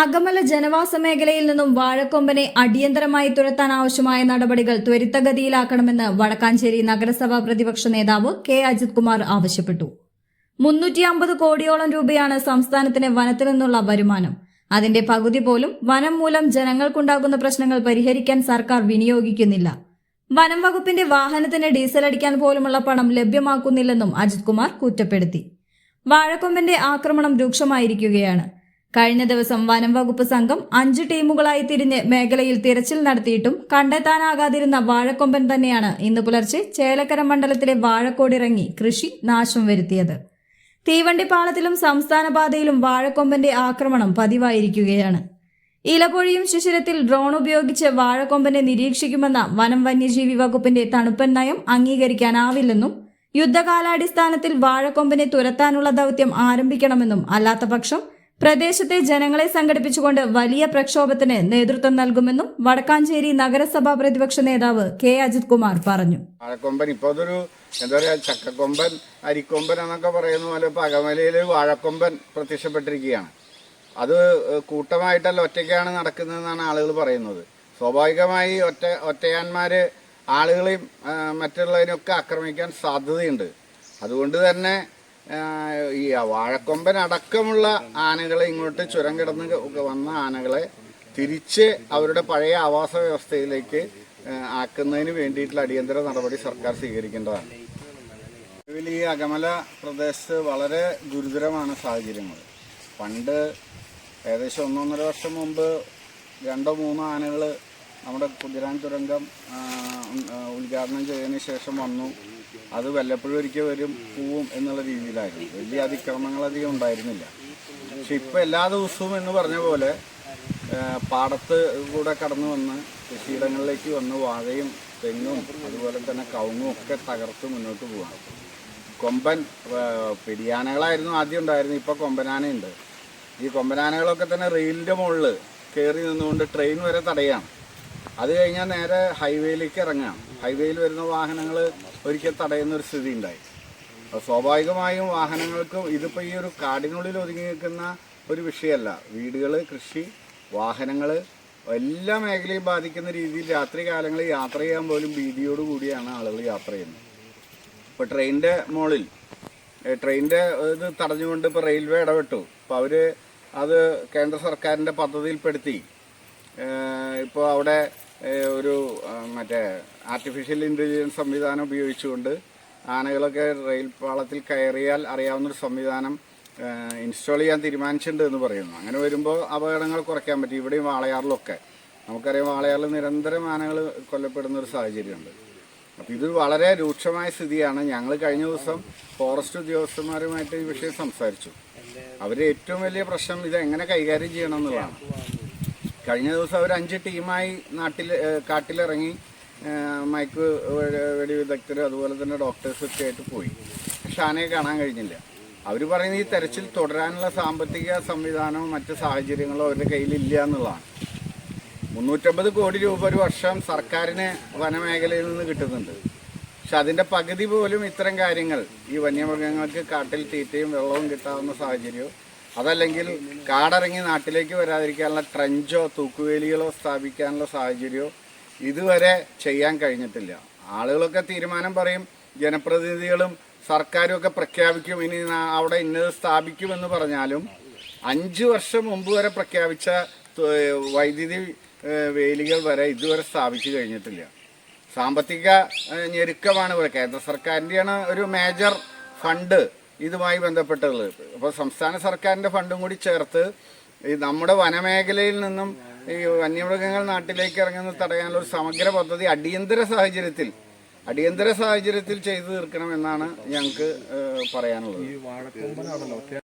അകമല ജനവാസ മേഖലയിൽ നിന്നും വാഴക്കൊമ്പനെ അടിയന്തരമായി തുരത്താൻ ആവശ്യമായ നടപടികൾ ത്വരിതഗതിയിലാക്കണമെന്ന് വടക്കാഞ്ചേരി നഗരസഭാ പ്രതിപക്ഷ നേതാവ് കെ. അജിത് കുമാർ ആവശ്യപ്പെട്ടു. മുന്നൂറ്റി അമ്പത് കോടിയോളം രൂപയാണ് സംസ്ഥാനത്തിന് വനത്തിൽ നിന്നുള്ള വരുമാനം. അതിന്റെ പകുതി പോലും വനം മൂലം ജനങ്ങൾക്കുണ്ടാകുന്ന പ്രശ്നങ്ങൾ പരിഹരിക്കാൻ സർക്കാർ വിനിയോഗിക്കുന്നില്ല. വനം വകുപ്പിന്റെ വാഹനത്തിന് ഡീസൽ അടിക്കാൻ പോലുമുള്ള പണം ലഭ്യമാക്കുന്നില്ലെന്നും അജിത് കുമാർ കുറ്റപ്പെടുത്തി. വാഴക്കൊമ്പന്റെ ആക്രമണം രൂക്ഷമായിരിക്കുകയാണ്. കഴിഞ്ഞ ദിവസം വനം വകുപ്പ് സംഘം അഞ്ച് ടീമുകളായി തിരിഞ്ഞ് മേഖലയിൽ തിരച്ചിൽ നടത്തിയിട്ടും കണ്ടെത്താനാകാതിരുന്ന വാഴക്കൊമ്പൻ തന്നെയാണ് ഇന്ന് പുലർച്ചെ ചേലക്കര മണ്ഡലത്തിലെ വാഴക്കോടിറങ്ങി കൃഷി നാശം വരുത്തിയത്. തീവണ്ടിപ്പാളത്തിലും സംസ്ഥാന പാതയിലും വാഴക്കൊമ്പന്റെ ആക്രമണം പതിവായിരിക്കുകയാണ്. ഇലപൊഴിയും ശിശിരത്തിൽ ഡ്രോൺ ഉപയോഗിച്ച് വാഴക്കൊമ്പനെ നിരീക്ഷിക്കുമെന്ന വനം വന്യജീവി വകുപ്പിന്റെ തണുപ്പൻ നയം അംഗീകരിക്കാനാവില്ലെന്നും യുദ്ധകാലാടിസ്ഥാനത്തിൽ വാഴക്കൊമ്പനെ തുരത്താനുള്ള ദൗത്യം ആരംഭിക്കണമെന്നും അല്ലാത്തപക്ഷം പ്രദേശത്തെ ജനങ്ങളെ സംഘടിപ്പിച്ചുകൊണ്ട് വലിയ പ്രക്ഷോഭത്തിന് നേതൃത്വം നൽകുമെന്നും വടക്കാഞ്ചേരി നഗരസഭാ പ്രതിപക്ഷ നേതാവ് കെ അജിത് കുമാർ പറഞ്ഞു. വാഴക്കൊമ്പൻ ഇപ്പൊ അതൊരു എന്താ പറയാ ചക്കക്കൊമ്പൻ അരിക്കൊമ്പൻ എന്നൊക്കെ പറയുന്ന പോലെ പകമലയിൽ വാഴക്കൊമ്പൻ പ്രത്യക്ഷപ്പെട്ടിരിക്കുകയാണ്. അത് കൂട്ടമായിട്ടല്ല ഒറ്റയ്ക്കാണ് നടക്കുന്നതെന്നാണ് ആളുകൾ പറയുന്നത്. സ്വാഭാവികമായി ഒറ്റ ഒറ്റയാന്മാര് ആളുകളെയും മറ്റുള്ളതിനൊക്കെ ആക്രമിക്കാൻ സാധ്യതയുണ്ട്. അതുകൊണ്ട് തന്നെ ഈ വാഴക്കൊമ്പൻ അടക്കമുള്ള ആനകളെ ഇങ്ങോട്ട് ചുരം കിടന്ന് വന്ന ആനകളെ തിരിച്ച് അവരുടെ പഴയ ആവാസ വ്യവസ്ഥയിലേക്ക് ആക്കുന്നതിന് വേണ്ടിയിട്ടുള്ള അടിയന്തര നടപടി സർക്കാർ സ്വീകരിക്കേണ്ടതാണ്. നിലവിൽ ഈ അകമല പ്രദേശത്ത് വളരെ ഗുരുതരമാണ് സാഹചര്യങ്ങൾ. പണ്ട് ഏകദേശം ഒന്നൊന്നര വർഷം മുമ്പ് രണ്ടോ മൂന്നോ ആനകൾ നമ്മുടെ കുതിരാൻ തുരങ്കം ഉദ്ഘാടനം ചെയ്തതിന് ശേഷം വന്നു. അത് വല്ലപ്പോഴും ഒരിക്കൽ വരും പോവും എന്നുള്ള രീതിയിലായിരുന്നു. വലിയ അതിക്രമങ്ങൾ അധികം ഉണ്ടായിരുന്നില്ല. പക്ഷെ ഇപ്പം എല്ലാ ദിവസവും എന്ന് പറഞ്ഞ പോലെ പാടത്ത് കൂടെ കടന്നു വന്ന് കൃഷിയിടങ്ങളിലേക്ക് വന്ന് വാഴയും തെങ്ങും അതുപോലെ തന്നെ കവുങ്ങും ഒക്കെ തകർത്ത് മുന്നോട്ട് പോകാം കൊമ്പൻ പിടിയാനകളായിരുന്നു ആദ്യം ഉണ്ടായിരുന്നു ഇപ്പോൾ കൊമ്പനാനയുണ്ട്. ഈ കൊമ്പനാനകളൊക്കെ തന്നെ റെയിലിന്റെ മുകളിൽ കയറി നിന്നുകൊണ്ട് ട്രെയിൻ വരെ തടയാണ്. അത് കഴിഞ്ഞാൽ നേരെ ഹൈവേയിലേക്ക് ഇറങ്ങാം. ഹൈവേയിൽ വരുന്ന വാഹനങ്ങൾ ഒരിക്കൽ തടയുന്ന ഒരു സ്ഥിതി ഉണ്ടായി. സ്വാഭാവികമായും വാഹനങ്ങൾക്ക് ഇതിപ്പോൾ ഈ ഒരു കാടിനുള്ളിൽ ഒതുങ്ങി നിൽക്കുന്ന ഒരു വിഷയമല്ല. വീടുകൾ കൃഷി വാഹനങ്ങൾ എല്ലാ മേഖലയും ബാധിക്കുന്ന രീതിയിൽ രാത്രി കാലങ്ങളിൽ യാത്ര ചെയ്യാൻ പോലും ഭീതിയോട് കൂടിയാണ് ആളുകൾ യാത്ര ചെയ്യുന്നത്. ഇപ്പോൾ ട്രെയിനിന്റെ മുകളിൽ ട്രെയിനിന്റെ ഇത് തടഞ്ഞുകൊണ്ട് ഇപ്പോൾ റെയിൽവേ ഇടപെട്ടു. അപ്പോൾ അവർ അത് കേന്ദ്ര സർക്കാരിന്റെ പദ്ധതിയിൽപ്പെടുത്തി. ഇപ്പോൾ അവിടെ ഒരു മറ്റേ ആർട്ടിഫിഷ്യൽ ഇന്റലിജൻസ് സംവിധാനം ഉപയോഗിച്ചുകൊണ്ട് ആനകളൊക്കെ റെയിൽ പാളത്തിൽ കയറിയാൽ അറിയാവുന്നൊരു സംവിധാനം ഇൻസ്റ്റാൾ ചെയ്യാൻ തീരുമാനിച്ചിട്ടുണ്ട് എന്ന് പറയുന്നു. അങ്ങനെ വരുമ്പോൾ അപകടങ്ങൾ കുറയ്ക്കാൻ പറ്റും. ഇവിടെയും വാളയാറിലൊക്കെ. നമുക്കറിയാം വാളയാറിൽ നിരന്തരം ആനകൾ കൊല്ലപ്പെടുന്ന ഒരു സാഹചര്യമുണ്ട്. അപ്പോൾ ഇത് വളരെ രൂക്ഷമായ സ്ഥിതിയാണ്. ഞങ്ങൾ കഴിഞ്ഞ ദിവസം ഫോറസ്റ്റ് ഉദ്യോഗസ്ഥന്മാരുമായിട്ട് ഈ വിഷയം സംസാരിച്ചു. അവരുടെ ഏറ്റവും വലിയ പ്രശ്നം ഇത് എങ്ങനെ കൈകാര്യം ചെയ്യണം എന്നുള്ളതാണ്. കഴിഞ്ഞ ദിവസം അവർ അഞ്ച് ടീമായി നാട്ടിൽ കാട്ടിലിറങ്ങി മയക്ക് വെടി- വിദഗ്ധർ അതുപോലെ തന്നെ ഡോക്ടേഴ്സ് ഒക്കെ ആയിട്ട് പോയി. ആനയെ കാണാൻ കഴിഞ്ഞില്ല. അവർ പറയുന്ന ഈ തെരച്ചിൽ തുടരാനുള്ള സാമ്പത്തിക സംവിധാനവും മറ്റ് സാഹചര്യങ്ങളോ അവരുടെ കയ്യിലില്ല എന്നുള്ളതാണ്. മുന്നൂറ്റമ്പത് കോടി രൂപ ഒരു വർഷം സർക്കാരിന് വനമേഖലയിൽ നിന്ന് കിട്ടുന്നുണ്ട്. പക്ഷെ അതിന്റെ പകുതി പോലും ഇത്തരം കാര്യങ്ങൾ ഈ വന്യമൃഗങ്ങൾക്ക് കാട്ടിൽ തീറ്റയും വെള്ളവും കിട്ടാവുന്ന സാഹചര്യമോ അതല്ലെങ്കിൽ കാടിറങ്ങി നാട്ടിലേക്ക് വരാതിരിക്കാനുള്ള ട്രഞ്ചോ തൂക്കുവേലികളോ സ്ഥാപിക്കാനുള്ള സാഹചര്യമോ ഇതുവരെ ചെയ്യാൻ കഴിഞ്ഞിട്ടില്ല. ആളുകളൊക്കെ തീരുമാനം പറയും ജനപ്രതിനിധികളും സർക്കാരും ഒക്കെ പ്രഖ്യാപിക്കും ഇനി അവിടെ ഇന്നത് സ്ഥാപിക്കുമെന്ന് പറഞ്ഞാലും അഞ്ച് വർഷം മുമ്പ് വരെ പ്രഖ്യാപിച്ച വൈദ്യുതി വേലികൾ വരെ ഇതുവരെ സ്ഥാപിച്ചു കഴിഞ്ഞിട്ടില്ല. സാമ്പത്തിക ഞെരുക്കമാണ് ഇവിടെ. കേന്ദ്ര സർക്കാരിന്റെയാണ് ഒരു മേജർ ഫണ്ട് ഇതുമായി ബന്ധപ്പെട്ടുള്ളത്. അപ്പോൾ സംസ്ഥാന സർക്കാരിന്റെ ഫണ്ടും കൂടി ചേർത്ത് ഈ നമ്മുടെ വനമേഖലയിൽ നിന്നും ഈ വന്യമൃഗങ്ങൾ നാട്ടിലേക്ക് ഇറങ്ങുന്നത് തടയാനുള്ള ഒരു സമഗ്ര പദ്ധതി അടിയന്തര സാഹചര്യത്തിൽ അടിയന്തര സാഹചര്യത്തിൽ ചെയ്തു തീർക്കണം എന്നാണ് ഞങ്ങൾക്ക് പറയാനുള്ളത്.